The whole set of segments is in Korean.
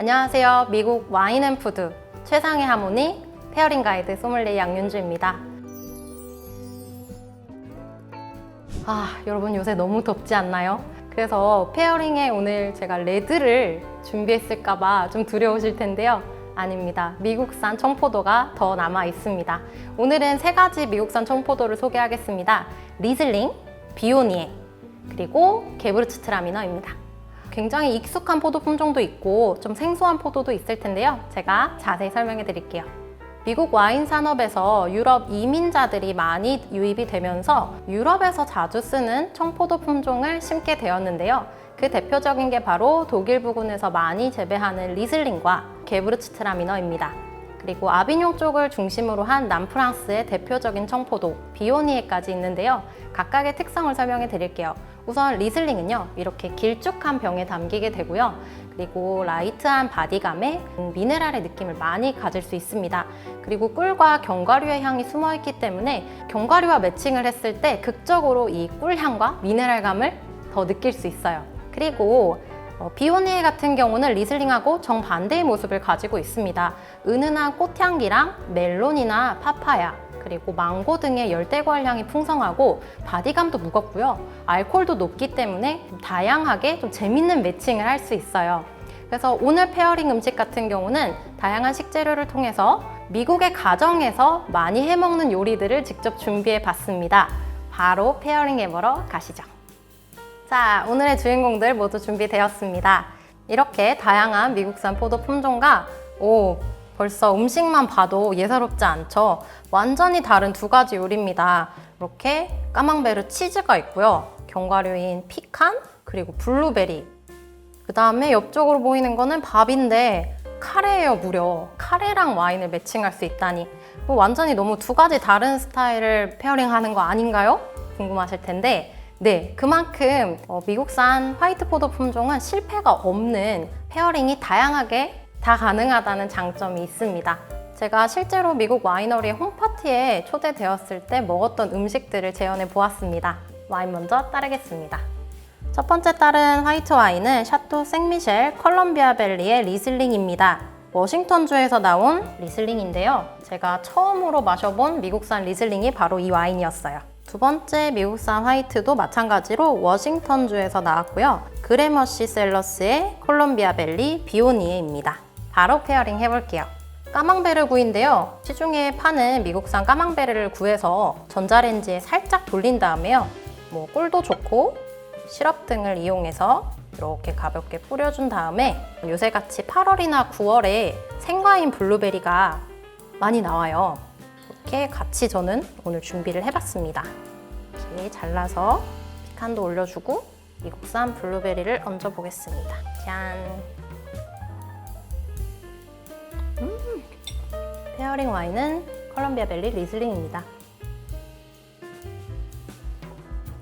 안녕하세요. 미국 와인앤푸드 최상의 하모니 페어링 가이드 소믈리에 양윤주입니다. 아, 여러분 요새 너무 덥지 않나요? 그래서 페어링에 오늘 제가 레드를 준비했을까봐 좀 두려우실 텐데요. 아닙니다. 미국산 청포도가 더 남아 있습니다. 오늘은 세 가지 미국산 청포도를 소개하겠습니다. 리슬링, 비오니에, 그리고 게브르츠트라미너입니다. 굉장히 익숙한 포도 품종도 있고 좀 생소한 포도도 있을 텐데요. 제가 자세히 설명해 드릴게요. 미국 와인 산업에서 유럽 이민자들이 많이 유입이 되면서 유럽에서 자주 쓰는 청포도 품종을 심게 되었는데요. 그 대표적인 게 바로 독일 부근에서 많이 재배하는 리슬링과 게브르츠트라 미너입니다. 그리고 아비뇽 쪽을 중심으로 한 남프랑스의 대표적인 청포도 비오니에까지 있는데요. 각각의 특성을 설명해 드릴게요. 우선 리슬링은요, 이렇게 길쭉한 병에 담기게 되고요. 그리고 라이트한 바디감에 미네랄의 느낌을 많이 가질 수 있습니다. 그리고 꿀과 견과류의 향이 숨어 있기 때문에 견과류와 매칭을 했을 때 극적으로 이 꿀향과 미네랄감을 더 느낄 수 있어요. 그리고 어, 비오니에 같은 경우는 리슬링하고 정반대의 모습을 가지고 있습니다. 은은한 꽃향기랑 멜론이나 파파야, 그리고 망고 등의 열대과일 향이 풍성하고 바디감도 무겁고요. 알코올도 높기 때문에 좀 다양하게 좀 재밌는 매칭을 할 수 있어요. 그래서 오늘 페어링 음식 같은 경우는 다양한 식재료를 통해서 미국의 가정에서 많이 해먹는 요리들을 직접 준비해 봤습니다. 바로 페어링 해보러 가시죠. 자, 오늘의 주인공들 모두 준비되었습니다. 이렇게 다양한 미국산 포도 품종과 오, 벌써 음식만 봐도 예사롭지 않죠? 완전히 다른 두 가지 요리입니다. 이렇게 까망베르 치즈가 있고요. 견과류인 피칸, 그리고 블루베리. 그 다음에 옆쪽으로 보이는 거는 밥인데 카레예요, 무려. 카레랑 와인을 매칭할 수 있다니. 뭐 완전히 너무 두 가지 다른 스타일을 페어링 하는 거 아닌가요? 궁금하실 텐데 네, 그만큼 어, 미국산 화이트 포도 품종은 실패가 없는 페어링이 다양하게 다 가능하다는 장점이 있습니다. 제가 실제로 미국 와이너리의 홈파티에 초대되었을 때 먹었던 음식들을 재현해 보았습니다. 와인 먼저 따르겠습니다. 첫 번째 따른 화이트 와인은 샤또 생미셸 컬럼비아 밸리의 리슬링입니다. 워싱턴주에서 나온 리슬링인데요. 제가 처음으로 마셔본 미국산 리슬링이 바로 이 와인이었어요. 두 번째 미국산 화이트도 마찬가지로 워싱턴주에서 나왔고요. 그레머시 셀러스의 콜롬비아 벨리 비오니에입니다. 바로 페어링 해볼게요. 까망베르 구인데요. 시중에 파는 미국산 까망베르를 구해서 전자레인지에 살짝 돌린 다음에요. 뭐 꿀도 좋고 시럽 등을 이용해서 이렇게 가볍게 뿌려준 다음에 요새같이 8월이나 9월에 생과인 블루베리가 많이 나와요. 이렇게 같이 저는 오늘 준비를 해봤습니다. 이렇게 잘라서 피칸도 올려주고 미국산 블루베리를 얹어보겠습니다. 짠! 페어링 와인은 컬럼비아 벨리 리슬링입니다.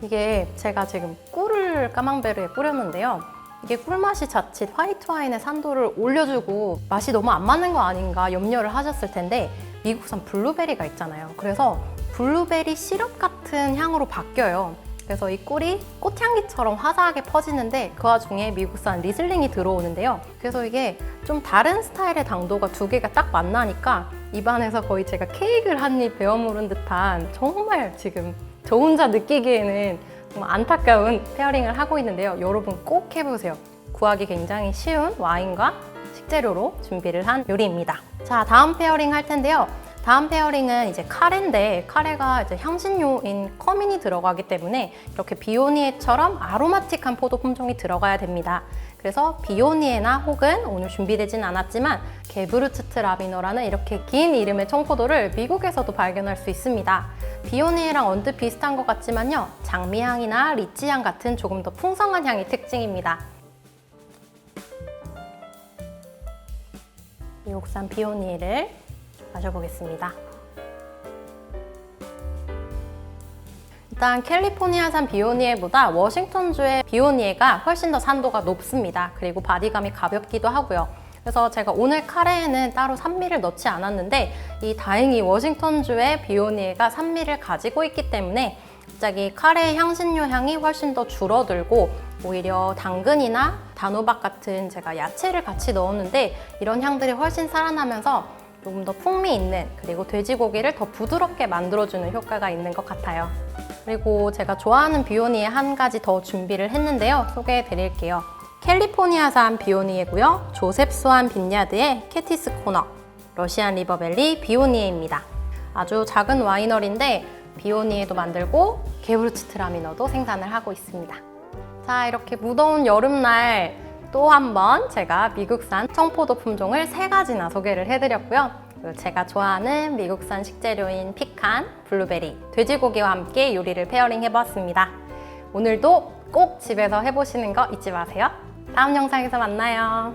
이게 제가 지금 꿀을 까망베르에 뿌렸는데요. 이게 꿀맛이 자칫 화이트 와인의 산도를 올려주고 맛이 너무 안 맞는 거 아닌가 염려를 하셨을 텐데 미국산 블루베리가 있잖아요. 그래서 블루베리 시럽 같은 향으로 바뀌어요. 그래서 이 꿀이 꽃향기처럼 화사하게 퍼지는데 그 와중에 미국산 리슬링이 들어오는데요. 그래서 이게 좀 다른 스타일의 당도가 두 개가 딱 만나니까 입안에서 거의 제가 케이크를 한 입 베어 무른 듯한 정말 지금 저 혼자 느끼기에는 안타까운 페어링을 하고 있는데요. 여러분 꼭 해보세요. 구하기 굉장히 쉬운 와인과 식재료로 준비를 한 요리입니다. 자, 다음 페어링 할 텐데요. 다음 페어링은 이제 카레인데 카레가 이제 향신료인 커민이 들어가기 때문에 이렇게 비오니에처럼 아로마틱한 포도 품종이 들어가야 됩니다. 그래서 비오니에나 혹은 오늘 준비되진 않았지만 게브르츠트 라비너라는 이렇게 긴 이름의 청포도를 미국에서도 발견할 수 있습니다. 비오니에랑 언뜻 비슷한 것 같지만요. 장미향이나 리치향 같은 조금 더 풍성한 향이 특징입니다. 미국산 비오니에를 마셔보겠습니다. 일단 캘리포니아산 비오니에보다 워싱턴주의 비오니에가 훨씬 더 산도가 높습니다. 그리고 바디감이 가볍기도 하고요. 그래서 제가 오늘 카레에는 따로 산미를 넣지 않았는데 이 다행히 워싱턴주의 비오니에가 산미를 가지고 있기 때문에 갑자기 카레의 향신료 향이 훨씬 더 줄어들고 오히려 당근이나 단호박 같은 제가 야채를 같이 넣었는데 이런 향들이 훨씬 살아나면서 조금 더 풍미 있는 그리고 돼지고기를 더 부드럽게 만들어주는 효과가 있는 것 같아요. 그리고 제가 좋아하는 비오니에 한 가지 더 준비를 했는데요. 소개해 드릴게요. 캘리포니아산 비오니에고요. 조셉 스완 빈야드의 캐티스 코너, 러시안 리버밸리 비오니에입니다. 아주 작은 와이너리인데 비오니에도 만들고 게브르츠트라미너도 생산을 하고 있습니다. 자, 이렇게 무더운 여름날 또 한 번 제가 미국산 청포도 품종을 세 가지나 소개를 해드렸고요. 제가 좋아하는 미국산 식재료인 피칸, 블루베리, 돼지고기와 함께 요리를 페어링 해봤습니다. 오늘도 꼭 집에서 해보시는 거 잊지 마세요. 다음 영상에서 만나요.